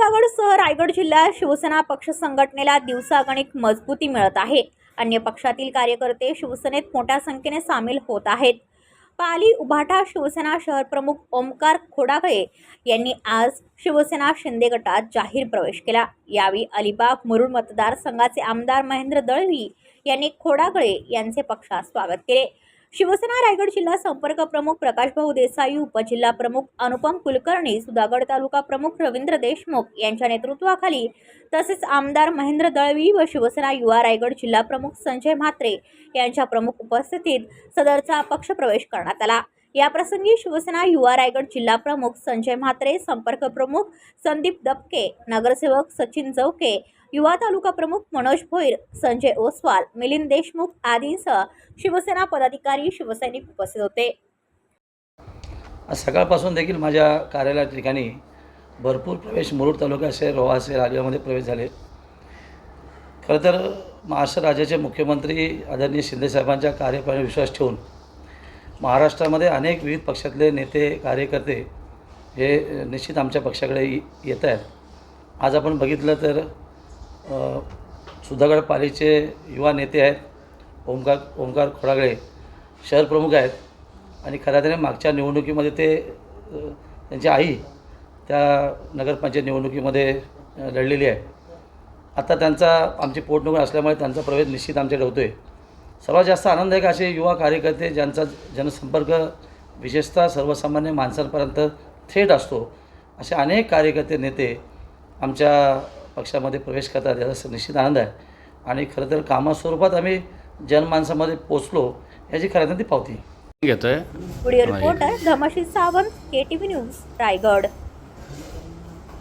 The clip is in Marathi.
सह रायगड जिल्ह्यात शिवसेना पक्ष संघटनेला दिवसागणिक मजबूती मिळत आहे. अन्य पक्षातील कार्यकर्ते शिवसेनेत मोठ्या संख्येने सामील होत आहेत. पाली उभाटा शिवसेना शहर प्रमुख ओमकार खोडागळे यांनी आज शिवसेना शिंदे गटात जाहीर प्रवेश केला. यावेळी अलिबाग मुरुड मतदारसंघाचे आमदार महेंद्र दळवी यांनी खोडागळे यांचे पक्षात स्वागत केले. शिवसेना रायगड जिल्हा संपर्क प्रमुख प्रकाशभाऊ देसाई उपजिल्हा प्रमुख अनुपम कुलकर्णी सुधागड तालुका प्रमुख रवींद्र देशमुख यांच्या नेतृत्वाखाली तसेच आमदार महेंद्र दळवी व शिवसेना युवा रायगड जिल्हा प्रमुख संजय म्हात्रे यांच्या प्रमुख उपस्थितीत सदरचा पक्षप्रवेश करण्यात आला. याप्रसंगी शिवसेना युवा रायगड जिल्हा प्रमुख संजय म्हात्रे संपर्क प्रमुख संदीप दबके नगरसेवक सचिन जवके युवा तालुका प्रमुख मनोज भोईर संजय ओसवाल मिलिंद देशमुख आदींसह शिवसेना पदाधिकारी शिवसैनिक उपस्थित होते. सकाळपासून देखील माझ्या कार्यालया ठिकाणी भरपूर प्रवेश मुरुड तालुका असेल रोहा असेल आलिवामध्ये प्रवेश झाले. खरं तर महाराष्ट्र राज्याचे मुख्यमंत्री आदरणीय शिंदेसाहेबांच्या कार्यप्रणाली विश्वास ठेवून महाराष्ट्रामध्ये अनेक विविध पक्षातले नेते कार्यकर्ते हे निश्चित आमच्या पक्षाकडे येत आहेत. आज आपण बघितलं तर सुधागड पालीचे युवा नेते आहेत ओमकार ओमकार खोडागळे शहर प्रमुख आहेत आणि खऱ्या अर्थाने मागच्या निवडणुकीमध्ये ते त्यांची आई त्या नगरपंचायत निवडणुकीमध्ये लढलेली आहे. आता त्यांचा आमची पोटनिवडणूक असल्यामुळे त्यांचा प्रवेश निश्चित आमच्याकडे होतो आहे सर्वात जास्त आनंददायक असे युवा कार्यकर्ते ज्यांचा जनसंपर्क विशेषतः सर्वसामान्य माणसांपर्यंत थेट असतो. असे अनेक कार्यकर्ते नेते आमच्या पक्षामध्ये प्रवेश करतात याचा निश्चित आनंद आहे. आणि खरं तर कामास्वरूपात आम्ही जनमानसामध्ये पोचलो याची खरं तर ती पावती. घेतोय. Video reporter Dhamshi Sawant K T V news Raigad.